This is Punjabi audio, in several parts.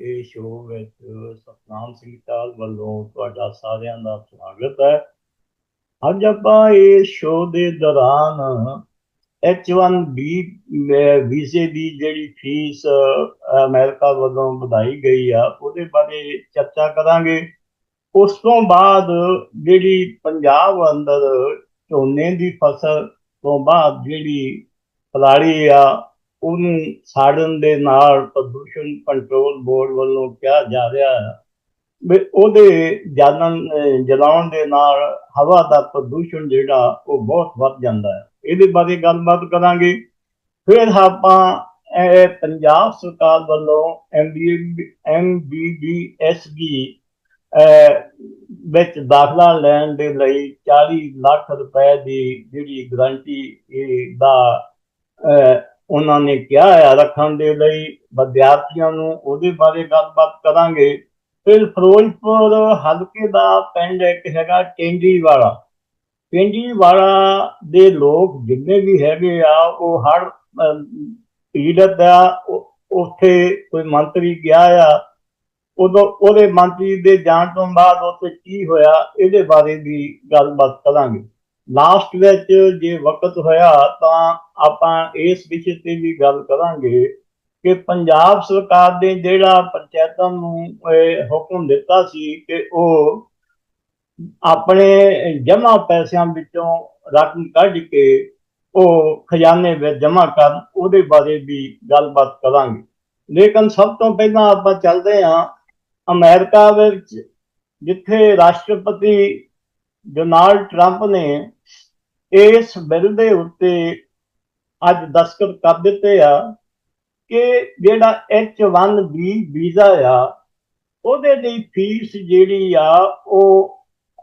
ਇਹ ਸ਼ੋਅ ਵਿੱਚ ਸਤਨਾਮ ਸਿੰਘ ਟਾਲ ਵੱਲੋਂ ਤੁਹਾਡਾ ਸਾਰਿਆਂ ਦਾ ਸਵਾਗਤ ਹੈ। ਅੱਜ ਆਪਾਂ ਇਸ ਸ਼ੋਅ ਦੇ ਦੌਰਾਨ H1B ਵੀਜ਼ੇ ਦੀ ਜਿਹੜੀ ਫੀਸ ਅ, ਅਮਰੀਕਾ ਵੱਲੋਂ ਵਧਾਈ ਗਈ ਆ ਉਹਦੇ ਬਾਰੇ ਚਰਚਾ ਕਰਾਂਗੇ। ਉਸ ਤੋਂ ਬਾਅਦ ਜਿਹੜੀ ਪੰਜਾਬ ਅੰਦਰ ਝੋਨੇ ਦੀ ਫਸਲ ਤੋਂ ਬਾਅਦ ਜਿਹੜੀ ਪਰਾਲੀ ਆ ਉਹਨੂੰ ਸਾੜਨ ਦੇ ਨਾਲ ਪ੍ਰਦੂਸ਼ਣ ਕੰਟਰੋਲ ਬੋਰਡ ਵੱਲੋਂ ਕਿਹਾ ਜਾ ਰਿਹਾ ਹੈ ਵੀ ਉਹਦੇ ਜਾਨਣ ਜਲਾਉਣ ਦੇ ਨਾਲ ਹਵਾ ਦਾ ਪ੍ਰਦੂਸ਼ਣ ਜਿਹੜਾ, ਉਹ ਬਹੁਤ ਵੱਧ ਜਾਂਦਾ ਹੈ। ਇਹਦੇ ਬਾਰੇ ਗੱਲਬਾਤ ਕਰਾਂਗੇ। ਫਿਰ ਆਪਾਂ ਇਹ ਪੰਜਾਬ ਸਰਕਾਰ ਵੱਲੋਂ ਐਮਬੀਬੀਐਸਬੀ ਵਿੱਚ ਦਾਖਲਾ ਲੈਣ ਦੇ ਲਈ 40 ਲੱਖ ਰੁਪਏ ਦੀ ਜਿਹੜੀ ਗਰੰਟੀ ਦਾ ਉਹਨਾਂ ਨੇ ਕਿਹਾ ਹੈ, ਰੱਖਣ ਦੇ ਲਈ ਵਿਦਿਆਰਥੀਆਂ ਨੂੰ ਉਹਦੇ ਬਾਰੇ ਗੱਲਬਾਤ ਕਰਾਂਗੇ। ਫਿਰ ਫਿਰੋਜ਼ਪੁਰ ਹਲਕੇ ਦਾ ਪਿੰਡ ਇੱਕ ਹੈਗਾ ਟੈਂਡੀ ਵਾਲਾ ਟੈਂਡੀ ਵਾਲਾ ਦੇ ਲੋਕ ਜਿੰਨੇ ਵੀ ਹੈਗੇ ਆ, ਉਹ ਹਰ ਪੀੜਤ ਦਾ ਉੱਥੇ ਕੋਈ ਮੰਤਰੀ ਗਿਆ ਆ, ਉਦੋਂ ਉਹਦੇ ਮੰਤਰੀ ਦੇ ਜਾਣ ਤੋਂ ਬਾਅਦ ਉੱਥੇ ਕੀ ਹੋਇਆ, ਇਹਦੇ ਬਾਰੇ ਵੀ ਗੱਲਬਾਤ ਕਰਾਂਗੇ। ਲਾਸਟ ਵਿੱਚ ਜੇ ਵਕਤ ਹੋਇਆ ਤਾਂ ਆਪਾਂ ਇਸ ਵਿਸ਼ੇ ਤੇ ਵੀ ਗੱਲ ਕਰਾਂਗੇ ਕਿ ਪੰਜਾਬ ਸਰਕਾਰ ਨੇ ਜਿਹੜਾ ਪੰਚਾਇਤਾਂ ਨੂੰ ਇਹ ਹੁਕਮ ਦਿੱਤਾ ਸੀ ਕਿ ਉਹ ਆਪਣੇ ਜਮ੍ਹਾਂ ਪੈਸਿਆਂ ਵਿੱਚੋਂ ਰਕਮ ਕੱਢ ਕੇ ਉਹ ਖਜ਼ਾਨੇ ਵਿੱਚ ਜਮ੍ਹਾਂ ਕਰਨ, ਉਹਦੇ ਬਾਰੇ ਵੀ ਗੱਲਬਾਤ ਕਰਾਂਗੇ। ਲੇਕਿਨ ਸਭ ਤੋਂ ਪਹਿਲਾਂ ਆਪਾਂ ਚੱਲਦੇ ਹਾਂ ਅਮਰੀਕਾ ਵਿੱਚ, ਜਿੱਥੇ ਰਾਸ਼ਟਰਪਤੀ ਡੋਨਾਲਡ ਟਰੰਪ ਨੇ ਇਸ ਬਿੱਲ ਦੇ ਉੱਤੇ ਅੱਜ ਦਸਤਖਤ ਕਰ ਦਿੱਤੇ ਆ ਕਿ ਜਿਹੜਾ H1B ਵੀਜ਼ਾ ਆ, ਉਹਦੇ ਲਈ ਫੀਸ ਜਿਹੜੀ ਆ, ਉਹ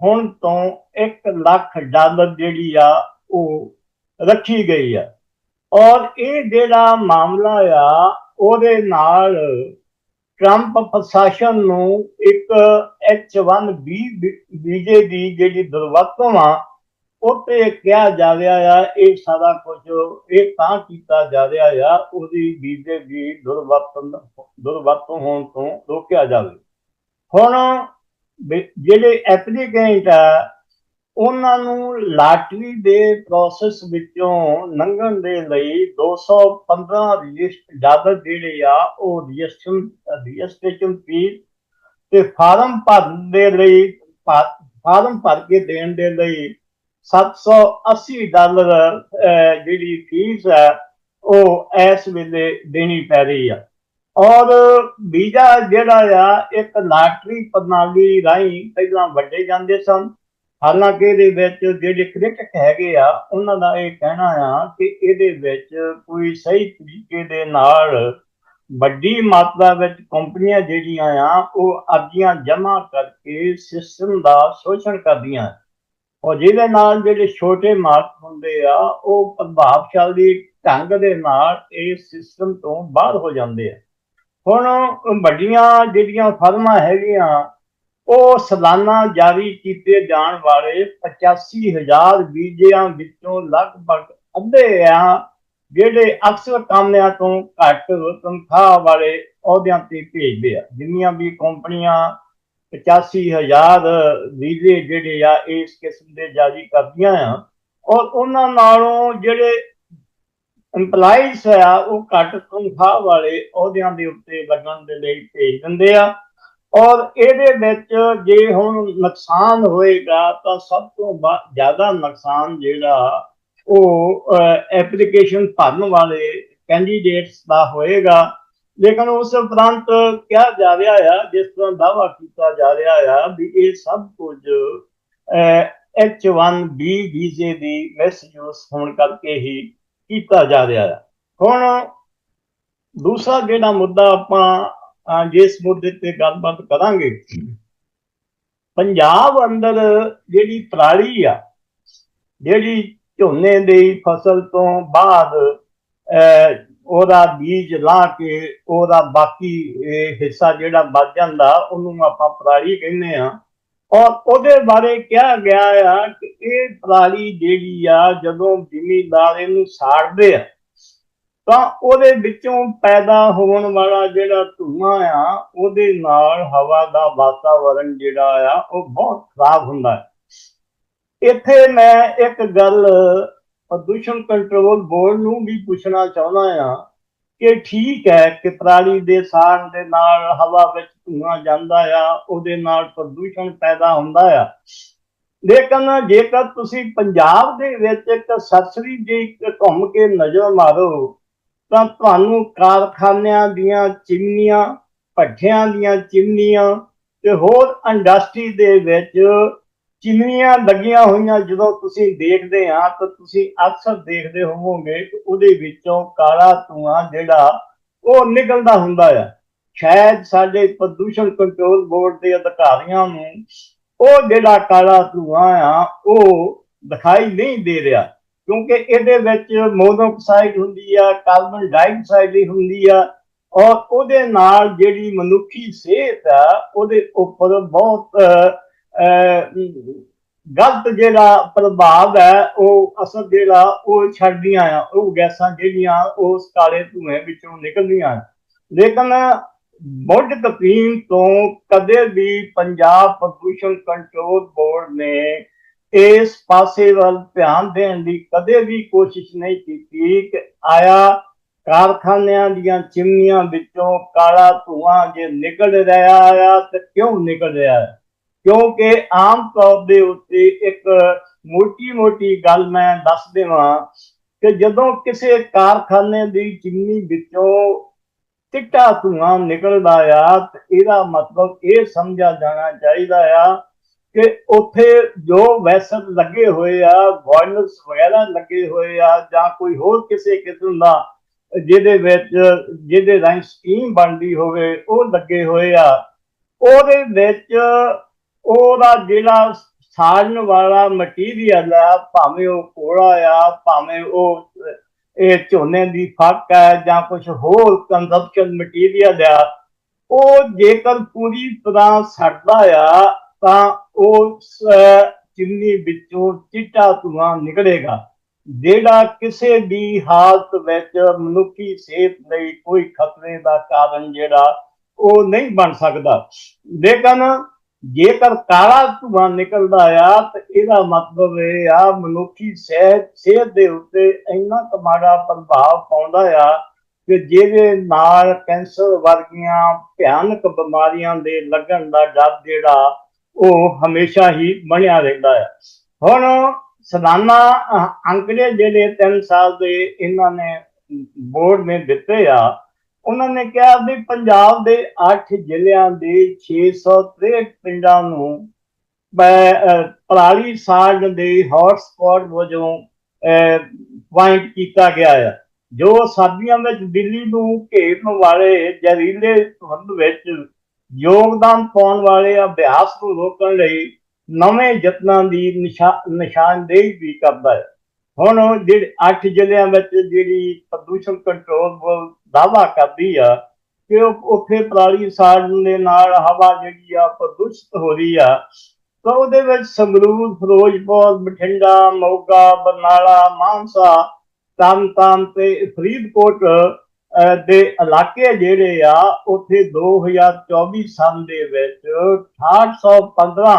ਹੁਣ ਤੋਂ 1 ਲੱਖ ਡਾਲਰ ਜਿਹੜੀ ਆ, ਉਹ ਰੱਖੀ ਗਈ ਆ। ਔਰ ਇਹ ਜਿਹੜਾ ਮਾਮਲਾ ਆ, ਉਹਦੇ ਨਾਲ ਟਰੰਪ ਪ੍ਰਸ਼ਾਸਨ ਨੂੰ ਇੱਕ H1B ਵੀਜ਼ੇ ਦੀ ਜਿਹੜੀ ਦੁਰਵਰਤੋਂ ਆ ਉੱਤੇ ਕਿਹਾ ਜਾ ਰਿਹਾ ਆ, ਇਹ ਸਾਰਾ ਕੁਝ ਇਹ ਤਾਂ ਕੀਤਾ ਜਾ ਰਿਹਾ ਆ, ਉਹਦੀ ਵੀਜ਼ੇ ਦੀ ਦੁਰਵਰਤੋਂ ਦੁਰਵਰਤੋਂ ਹੋਣ ਤੋਂ ਰੋਕਿਆ ਜਾਵੇ। ਹੁਣ ਜਿਹੜੇ ਐਪਲੀਕੈਂਟ ਆ ਉਹਨਾਂ ਨੂੰ ਲਾਟਰੀ ਦੇ ਪ੍ਰੋਸੈਸ ਵਿੱਚੋਂ ਲੰਘਣ ਦੇ ਲਈ 215 ਰਜਿਸਟ ਡਾਲਰ ਜਿਹੜੇ ਆ, ਉਹ ਰਜਿਸਟ੍ਰੇਸ਼ਨ ਰਜਿਸਟ੍ਰੇਸ਼ਨ ਫੀਸ ਤੇ ਫਾਰਮ ਭਰਨ ਦੇ ਲਈ ਫਾਰਮ ਭਰ ਕੇ ਦੇਣ ਦੇ ਲਈ 780 ਡਾਲਰ ਜਿਹੜੀ ਫੀਸ ਹੈ, ਉਹ ਇਸ ਵੇਲੇ ਦੇਣੀ ਪੈ ਰਹੀ ਆ। ਔਰ ਵੀਜ਼ਾ ਜਿਹੜਾ ਆ, ਇੱਕ ਲਾਟਰੀ ਪ੍ਰਣਾਲੀ ਰਾਹੀਂ ਪਹਿਲਾਂ ਵੱਡੇ ਜਾਂਦੇ ਸਨ। ਹਾਲਾਂਕਿ ਇਹਦੇ ਵਿੱਚ ਜਿਹੜੇ ਕ੍ਰਿਟਿਕ ਹੈਗੇ ਆ, ਉਹਨਾਂ ਦਾ ਇਹ ਕਹਿਣਾ ਆ ਕਿ ਇਹਦੇ ਵਿੱਚ ਕੋਈ ਸਹੀ ਤਰੀਕੇ ਦੇ ਨਾਲ ਵੱਡੀ ਮਾਤਰਾ ਵਿੱਚ ਕੰਪਨੀਆਂ ਜਿਹੜੀਆਂ ਆ, ਉਹ ਅਰਜ਼ੀਆਂ ਜਮ੍ਹਾਂ ਕਰਕੇ ਸਿਸਟਮ ਦਾ ਸ਼ੋਸ਼ਣ ਕਰਦੀਆਂ ਔਰ ਜਿਹਦੇ ਨਾਲ ਜਿਹੜੇ ਛੋਟੇ ਮਾਲਕ ਹੁੰਦੇ ਆ, ਉਹ ਪ੍ਰਭਾਵਸ਼ਾਲੀ ਢੰਗ ਦੇ ਨਾਲ ਇਸ ਸਿਸਟਮ ਤੋਂ ਬਾਹਰ ਹੋ ਜਾਂਦੇ ਆ। ਹੁਣ ਵੱਡੀਆਂ ਜਿਹੜੀਆਂ ਫਰਮਾਂ ਹੈਗੀਆਂ ਉਹ ਸਾਲਾਨਾ ਜਾਰੀ ਕੀਤੇ ਜਾਣ ਵਾਲੇ 85000 ਵੀਜ਼ਿਆਂ ਵਿੱਚੋਂ ਲਗਭਗ ਅੱਧੇ ਆ ਜਿਹੜੇ ਅਕਸਰ ਕਾਮਿਆਂ ਤੋਂ ਘੱਟ ਤਨਖਾਹ ਵਾਲੇ ਅਹੁਦਿਆਂ ਤੇ ਭੇਜਦੇ ਆ। ਜਿੰਨੀਆਂ ਵੀ ਕੰਪਨੀਆਂ 85000 ਵੀਜ਼ੇ ਜਿਹੜੇ ਆ, ਇਸ ਕਿਸਮ ਦੇ ਜਾਰੀ ਕਰਦੀਆਂ ਆ ਔਰ ਉਹਨਾਂ ਨਾਲੋਂ ਜਿਹੜੇ EMPLOYEES ਆ, ਉਹ ਘੱਟ ਤਨਖਾਹ ਵਾਲੇ ਅਹੁਦਿਆਂ ਦੇ ਉੱਤੇ ਲੱਗਣ ਦੇ ਲਈ ਭੇਜ ਦਿੰਦੇ ਆ। ਔਰ ਇਹਦੇ ਵਿੱਚ ਜੇ ਹੁਣ ਨੁਕਸਾਨ ਹੋਏਗਾ ਤਾਂ ਸਭ ਤੋਂ ਜ਼ਿਆਦਾ ਨੁਕਸਾਨ ਜਿਹੜਾ ਉਹ ਐਪਲੀਕੇਸ਼ਨ ਭਰਨ ਵਾਲੇ ਕੈਂਡੀਡੇਟਸ ਦਾ ਹੋਏਗਾ। ਲੇਕਿਨ ਉਸ ਉਪਰੰਤ ਕਿਹਾ ਜਾ ਰਿਹਾ ਆ, ਜਿਸ ਤਰ੍ਹਾਂ ਦਾਵਾ ਕੀਤਾ ਜਾ ਰਿਹਾ ਆ, ਵੀ ਇਹ ਸਭ ਕੁਝ H1B ਵੀਜ਼ੇ ਦੀ ਮਿਸਯੂਸ ਹੋਣ ਕਰਕੇ ਹੀ ਕੀਤਾ ਜਾ ਰਿਹਾ ਆ। ਹੁਣ ਦੂਸਰਾ ਜਿਹੜਾ ਮੁੱਦਾ ਆਪਾਂ ਜਿਸ ਮੁੱਦੇ ਤੇ ਗੱਲਬਾਤ ਕਰਾਂਗੇ। ਪੰਜਾਬ ਅੰਦਰ ਜਿਹੜੀ ਪਰਾਲੀ ਆ ਜਿਹੜੀ ਝੋਨੇ ਦੀ ਫਸਲ ਤੋਂ ਬਾਅਦ ਅਹ, ਉਹਦਾ ਬੀਜ ਲਾ ਕੇ ਉਹਦਾ ਬਾਕੀ ਹਿੱਸਾ ਜਿਹੜਾ ਬਚ ਜਾਂਦਾ ਉਹਨੂੰ ਆਪਾਂ ਪਰਾਲੀ ਕਹਿੰਦੇ ਆ ਔਰ ਉਹਦੇ ਬਾਰੇ ਕਿਹਾ ਗਿਆ ਆ ਕਿ ਇਹ ਪਰਾਲੀ ਜਿਹੜੀ ਆ ਜਦੋਂ ਜ਼ਿਮੀਦਾਰ ਇਹਨੂੰ ਸਾੜਦੇ ਆ ਤਾਂ ਉਹਦੇ ਵਿੱਚੋਂ ਪੈਦਾ ਹੋਣ ਵਾਲਾ ਜਿਹੜਾ ਧੂਆਂ ਆ, ਉਹਦੇ ਨਾਲ ਹਵਾ ਦਾ ਵਾਤਾਵਰਣ ਜਿਹੜਾ ਆ, ਉਹ ਬਹੁਤ ਖਰਾਬ ਹੁੰਦਾ ਹੈ। ਇੱਥੇ ਮੈਂ ਇੱਕ ਗੱਲ ਪ੍ਰਦੂਸ਼ਣ ਕੰਟਰੋਲ ਬੋਰਡ ਨੂੰ ਵੀ ਪੁੱਛਣਾ ਚਾਹੁੰਦਾ ਆ ਕਿ ਠੀਕ ਹੈ ਕਿ ਪਰਾਲੀ ਦੇ ਸਾੜ ਦੇ ਨਾਲ ਹਵਾ ਵਿੱਚ ਧੂਆਂ ਜਾਂਦਾ ਆ, ਉਹਦੇ ਨਾਲ ਪ੍ਰਦੂਸ਼ਣ ਪੈਦਾ ਹੁੰਦਾ ਆ। ਲੇਕਿਨ ਜੇਕਰ ਤੁਸੀਂ ਪੰਜਾਬ ਦੇ ਵਿੱਚ ਇੱਕ ਸਰਸਰੀ ਜਿਹੀ ਘੁੰਮ ਕੇ ਨਜ਼ਰ ਮਾਰੋ ਤਾਂ ਤੁਹਾਨੂੰ ਕਾਰਖਾਨਿਆਂ ਦੀਆਂ ਚਿਮਨੀਆਂ, ਭੱਠਿਆਂ ਦੀਆਂ ਚਿਮਨੀਆਂ ਤੇ ਹੋਰ ਇੰਡਸਟਰੀ ਦੇ ਵਿੱਚ ਚਿਮਨੀਆਂ ਲੱਗੀਆਂ ਹੋਈਆਂ ਜਦੋਂ ਤੁਸੀਂ ਦੇਖਦੇ ਆ ਤਾਂ ਤੁਸੀਂ ਅਕਸਰ ਦੇਖਦੇ ਹੋਵੋਗੇ ਕਿ ਉਹਦੇ ਵਿੱਚੋਂ ਕਾਲਾ ਧੂਆਂ ਜਿਹੜਾ, ਉਹ ਨਿਕਲਦਾ ਹੁੰਦਾ ਆ। ਸ਼ਾਇਦ ਸਾਡੇ ਪ੍ਰਦੂਸ਼ਣ ਕੰਟਰੋਲ ਬੋਰਡ ਦੇ ਅਧਿਕਾਰੀਆਂ ਨੂੰ ਉਹ ਜਿਹੜਾ ਕਾਲਾ ਧੂਆਂ ਆ, ਉਹ ਦਿਖਾਈ ਨਹੀਂ ਦੇ ਰਿਹਾ। ਕਿਉਂਕਿ ਇਹਦੇ ਵਿੱਚ ਮੋਨੋਆਕਸਾਈਡ ਹੁੰਦੀ ਆ, ਕਾਰਬਨ ਡਾਈਆਕਸਾਈਡ ਵੀ ਹੁੰਦੀ ਆ, ਔਰ ਉਹਦੇ ਨਾਲ ਜਿਹੜੀ ਮਨੁੱਖੀ ਸਿਹਤ ਆ, ਉਹਦੇ ਉੱਪਰ ਬਹੁਤ ਗਲਤ ਜਿਹੜਾ ਪ੍ਰਭਾਵ ਹੈ, ਉਹ ਅਸਰ ਜਿਹੜਾ ਉਹ ਛੱਡਦੀਆਂ ਆ, ਉਹ ਗੈਸਾਂ ਜਿਹੜੀਆਂ ਉਸ ਕਾਲੇ ਧੂਏ ਵਿੱਚੋਂ ਨਿਕਲਦੀਆਂ ਲੇਕਿਨ ਮੁੱਢ ਕਪੀਨ ਤੋਂ ਕਦੇ ਵੀ ਪੰਜਾਬ ਪ੍ਰਦੂਸ਼ਣ ਕੰਟਰੋਲ ਬੋਰਡ ਨੇ ਇਸ ਪਾਸੇ ਵੱਲ ਧਿਆਨ ਦੇਣ ਦੀ ਕਦੇ ਵੀ ਕੋਸ਼ਿਸ਼ ਨਹੀਂ ਕੀਤੀ ਕਿ ਆਇਆ ਕਾਰਖਾਨਿਆਂ ਦੀਆਂ ਚਿਮਨੀਆਂ ਵਿੱਚੋਂ ਕਾਲਾ ਧੂਆਂ ਜੇ ਨਿਕਲ ਰਿਹਾ ਆ ਤੇ ਕਿਉਂ ਨਿਕਲ ਰਿਹਾ ਹੈ ਕਿਉਂਕਿ ਆਮ ਤੌਰ ਦੇ ਉੱਤੇ ਇੱਕ ਮੋਟੀ-ਮੋਟੀ ਗੱਲ ਮੈਂ ਦੱਸ ਦੇਵਾਂ ਕਿ ਜਦੋਂ ਕਿਸੇ ਕਾਰਖਾਨੇ ਦੀ ਚਿਮਨੀ ਵਿੱਚੋਂ ਚਿੱਟਾ ਧੂਆਂ ਨਿਕਲਦਾ ਆ ਤੇ ਇਹਦਾ ਮਤਲਬ ਇਹ ਸਮਝਿਆ ਜਾਣਾ ਚਾਹੀਦਾ ਆ ਕਿ ਉੱਥੇ ਜੋ ਵੈਸਲ ਲੱਗੇ ਹੋਏ ਆ ਬੋਇਲਰਸ ਵਗੈਰਾ ਲੱਗੇ ਹੋਏ ਆ, ਜਾਂ ਕੋਈ ਹੋਰ ਕਿਸੇ ਕਿਸਮ ਦਾ, ਜਿਹਦੇ ਵਿੱਚ, ਜਿਹਦੇ ਰਾਹੀਂ ਸਟੀਮ ਬਣਦੀ ਹੋਵੇ, ਉਹ ਲੱਗੇ ਹੋਏ ਆ। ਉਹਦੇ ਵਿੱਚ ਉਹਦਾ ਜਿਹੜਾ ਸਾੜਨ ਵਾਲਾ ਮਟੀਰੀਅਲ ਆ, ਭਾਵੇਂ ਉਹ ਕੋੜਾ ਆ, ਭਾਵੇਂ ਉਹ ਇਹ ਝੋਨੇ ਦੀ ਫੱਕ ਆ, ਜਾਂ ਕੁਝ ਹੋਰ ਕੰਜ਼ੰਪਸ਼ਨ ਮਟੀਰੀਅਲ ਆ, ਉਹ ਜੇਕਰ ਪੂਰੀ ਤਰ੍ਹਾਂ ਸੜਦਾ ਆ ਤਾਂ ਉਸ ਚਿਮਨੀ ਵਿੱਚੋਂ ਚਿੱਟਾ ਧੂਆਂ ਨਿਕਲੇਗਾ। ਜਿਹੜਾ ਕਿਸੇ ਵੀ ਹਾਲਤ ਵਿੱਚ ਮਨੁੱਖੀ ਸਿਹਤ ਲਈ ਕੋਈ ਖਤਰੇ ਦਾ ਕਾਰਨ ਜਿਹੜਾ, ਉਹ ਨਹੀਂ ਬਣ ਸਕਦਾ। ਲੇਕਿਨ ਜੇਕਰ ਕਾਲਾ ਧੂਆਂ ਨਿਕਲਦਾ ਆ, ਤਾਂ ਇਹਦਾ ਮਤਲਬ ਇਹ ਆ, ਮਨੁੱਖੀ ਸਿਹਤ ਸਿਹਤ ਦੇ ਉੱਤੇ ਇੰਨਾ ਕੁ ਮਾੜਾ ਪ੍ਰਭਾਵ ਪਾਉਂਦਾ ਆ ਕਿ ਜਿਹਦੇ ਨਾਲ ਕੈਂਸਰ ਵਰਗੀਆਂ ਭਿਆਨਕ ਬਿਮਾਰੀਆਂ ਦੇ ਲੱਗਣ ਦਾ ਡਰ ਜਿਹੜਾ ਉਹ ਹਮੇਸ਼ਾ ਹੀ ਬਣਿਆ ਰਹਿੰਦਾ ਹੈ। ਹੁਣ ਸਾਲਾਨਾ ਅੰਕੜੇ ਜਿਹੜੇ 3 ਸਾਲ ਦੇ ਇਹਨਾਂ ਨੇ ਬੋਰਡ ਨੇ ਦਿੱਤੇ ਆ, ਉਹਨਾਂ ਨੇ ਕਿਹਾ ਵੀ ਪੰਜਾਬ ਦੇ 8 ਜ਼ਿਲ੍ਹਿਆਂ ਦੇ 663 ਪਿੰਡਾਂ ਨੂੰ ਪਰਾਲੀ ਸਾੜ ਦੇ ਹੌਟ ਵਜੋਂ ਪੁਆਇੰਟ ਕੀਤਾ ਗਿਆ ਹੈ ਜੋ ਸਰਦੀਆਂ ਵਿੱਚ ਦਿੱਲੀ ਨੂੰ ਘੇਰਨ ਵਾਲੇ ਜ਼ਹਿਰੀਲੇ ਧੁੰਦ ਵਿੱਚ ਯੋਗਦਾਨ ਪਾਉਣ ਵਾਲੇ ਅਭਿਆਸ ਨੂੰ ਰੋਕਣ ਲਈ ਨਵੇਂ ਯਤਨਾਂ ਦੀ ਨਿਸ਼ਾ- ਨਿਸ਼ਾਨਦੇਹੀ ਵੀ ਕਰਦਾ ਹੈ। ਹੁਣ ਜਿਹੜੇ 8 ਜ਼ਿਲ੍ਹਿਆਂ ਵਿੱਚ ਜਿਹੜੀ ਪ੍ਰਦੂਸ਼ਣ ਕੰਟਰੋਲ ਬੋਰਡ ਦਾਵਾ ਕਰਦੀ ਆ ਕਿ ਉੱਥੇ ਪਰਾਲੀ ਸਾੜਨ ਦੇ ਨਾਲ ਹਵਾ ਜਿਹੜੀ ਆ ਪ੍ਰਦੂਸ਼ਿਤ ਹੋ ਰਹੀ ਆ, ਤਾਂ ਉਹਦੇ ਵਿੱਚ ਸੰਗਰੂਰ, ਫਿਰੋਜ਼ਪੁਰ, ਬਠਿੰਡਾ, ਮੋਗਾ, ਬਰਨਾਲਾ, ਮਾਨਸਾ, ਤਰਨਤਾਰਨ ਤੇ ਫਰੀਦਕੋਟ ਦੇ ਇਲਾਕੇ ਜਿਹੜੇ ਆ, ਉੱਥੇ 2024 ਸਾਲ ਦੇ ਵਿੱਚ 815